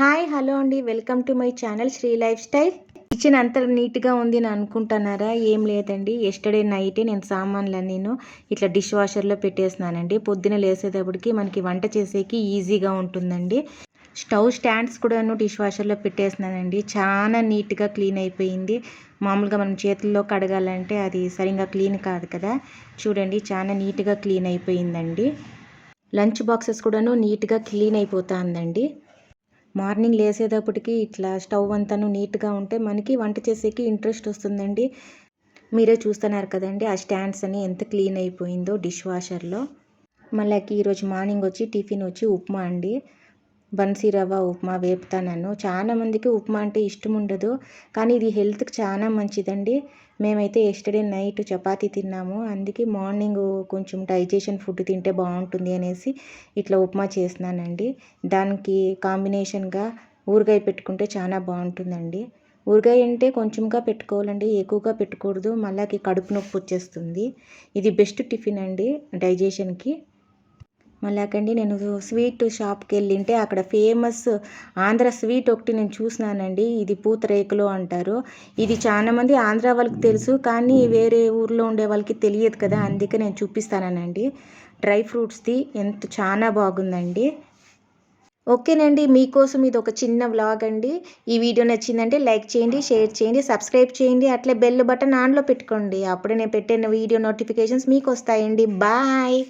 Hi hello అండి. Welcome to my channel Sri lifestyle. Kitchen అంత నీట్గా ఉంది అని అనుకుంటున్నారా? ఏం లేదండి. ఎస్టర్డే నైటే నేను సామాన్లు నేను ఇట్లా డిష్ వాషర్లో పెట్టేసినానండి. పొద్దున లేసేటప్పటికి మనకి వంట చేసేకి ఈజీగా ఉంటుందండి. స్టవ్ స్టాండ్స్ కూడాను డిష్ వాషర్లో పెట్టేసినానండి. చాలా నీట్గా క్లీన్ అయిపోయింది. మామూలుగా మనం చేతుల్లో కడగాలంటే అది సరిగా క్లీన్ కాదు కదా. చూడండి చాలా నీట్గా క్లీన్ అయిపోయిందండి. లంచ్ బాక్సెస్ కూడాను నీట్గా క్లీన్ అయిపోతుందండి. మార్నింగ్ లేసేటప్పటికి ఇట్లా స్టవ్ అంతాను నీట్గా ఉంటే మనకి వంట చేసేకి ఇంట్రెస్ట్ వస్తుందండి. మీరే చూస్తున్నారు కదండి ఆ స్టాండ్స్ అని ఎంత క్లీన్ అయిపోయిందో డిష్ వాషర్లో. మళ్ళీ ఈరోజు మార్నింగ్ వచ్చి టిఫిన్ వచ్చి ఉప్మా అండి. బన్సీ రవ్వ ఉప్మా వేపుతాను చాలా మందికి ఉప్మా అంటే ఇష్టం ఉండదు కానీ ఇది హెల్త్కి చాలా మంచిదండి. మేమైతే ఎస్టర్డే నైట్ చపాతీ తిన్నాము. అందుకే మార్నింగ్ కొంచెం డైజెషన్ ఫుడ్ తింటే బాగుంటుంది అనేసి ఇట్లా ఉప్మా చేసినానండి దానికి కాంబినేషన్గా ఊరగాయ పెట్టుకుంటే చాలా బాగుంటుందండి. ఊరగాయ అంటే కొంచెంగా పెట్టుకోవాలండి ఎక్కువగా పెట్టకూడదు. మళ్ళీ కడుపు నొప్పి వచ్చేస్తుంది. ఇది బెస్ట్ టిఫిన్ అండి డైజెషన్కి. మళ్ళాకండి నేను స్వీట్ షాప్కి వెళ్ళింటే అక్కడ ఫేమస్ ఆంధ్ర స్వీట్ ఒకటి నేను చూసినానండి. ఇది పూతరేకులు అంటారు. ఇది చాలా మంది ఆంధ్ర వాళ్ళకి తెలుసు కానీ వేరే ఊర్లో ఉండే వాళ్ళకి తెలియదు కదా. అందుకే నేను చూపిస్తానండి డ్రై ఫ్రూట్స్ది ఎంత చాలా బాగుందండి. ఓకేనండి. మీకోసం ఇది ఒక చిన్న వ్లాగ్ అండి. ఈ వీడియో నచ్చిందంటే లైక్ చేయండి షేర్ చేయండి సబ్స్క్రైబ్ చేయండి అట్లే బెల్ బటన్ ఆన్లో పెట్టుకోండి. అప్పుడే నేను పెట్టిన వీడియో నోటిఫికేషన్స్ మీకు వస్తాయండి బాయ్.